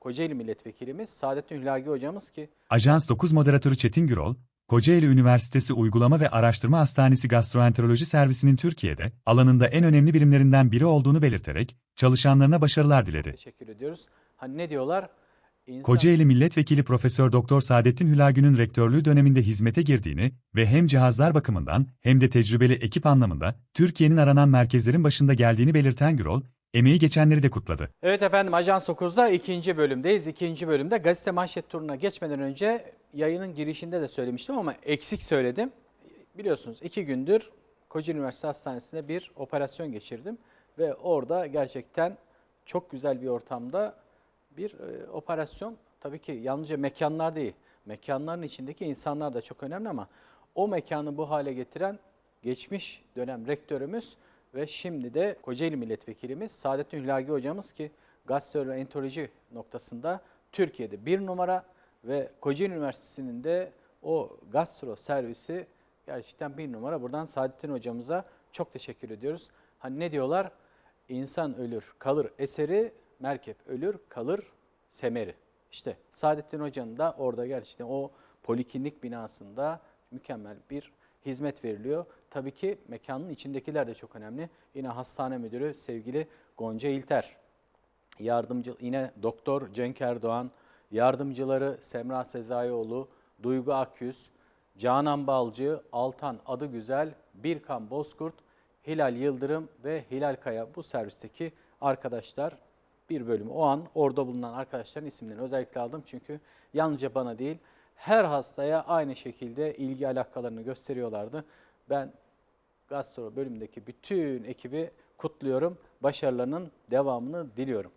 Kocaeli Milletvekilimiz Saadettin Hülagi hocamız ki Ajans 9 moderatörü Çetin Gürol, Kocaeli Üniversitesi Uygulama ve Araştırma Hastanesi Gastroenteroloji Servisinin Türkiye'de alanında en önemli birimlerinden biri olduğunu belirterek çalışanlarına başarılar diledi. teşekkür ediyoruz. Hani ne diyorlar? İnsan, Kocaeli Milletvekili Profesör Doktor Saadettin Hülagü'nün rektörlüğü döneminde hizmete girdiğini ve hem cihazlar bakımından hem de tecrübeli ekip anlamında Türkiye'nin aranan merkezlerin başında geldiğini belirten Gürol, emeği geçenleri de kutladı. Evet efendim Ajans 9'da ikinci bölümdeyiz. İkinci bölümde gazete manşet turuna geçmeden önce yayının girişinde de söylemiştim ama eksik söyledim. Biliyorsunuz iki gündür Kocaeli Üniversitesi Hastanesi'nde bir operasyon geçirdim. Ve orada gerçekten çok güzel bir ortamda bir e, operasyon. Tabii ki yalnızca mekanlar değil, mekanların içindeki insanlar da çok önemli ama o mekanı bu hale getiren geçmiş dönem rektörümüz ve şimdi de Kocaeli Milletvekilimiz Saadettin Hülagi hocamız ki gastroenteroloji noktasında Türkiye'de bir numara ve Kocaeli Üniversitesi'nin de o gastro servisi gerçekten bir numara. Buradan Saadettin hocamıza çok teşekkür ediyoruz. Hani ne diyorlar? İnsan ölür kalır eseri, merkep ölür kalır semeri. İşte Saadettin Hoca'nın da orada gerçekten o poliklinik binasında mükemmel bir hizmet veriliyor. Tabii ki mekanın içindekiler de çok önemli. Yine hastane müdürü sevgili Gonca İlter, yardımcı yine doktor Cenk Erdoğan, yardımcıları Semra Sezaioğlu, Duygu Akyüz, Canan Balcı, Altan Adıgüzel, Birkan Bozkurt, Hilal Yıldırım ve Hilal Kaya bu servisteki arkadaşlar bir bölümü o an orada bulunan arkadaşların isimlerini özellikle aldım. Çünkü yalnızca bana değil her hastaya aynı şekilde ilgi alakalarını gösteriyorlardı. Ben gastro bölümündeki bütün ekibi kutluyorum. Başarılarının devamını diliyorum.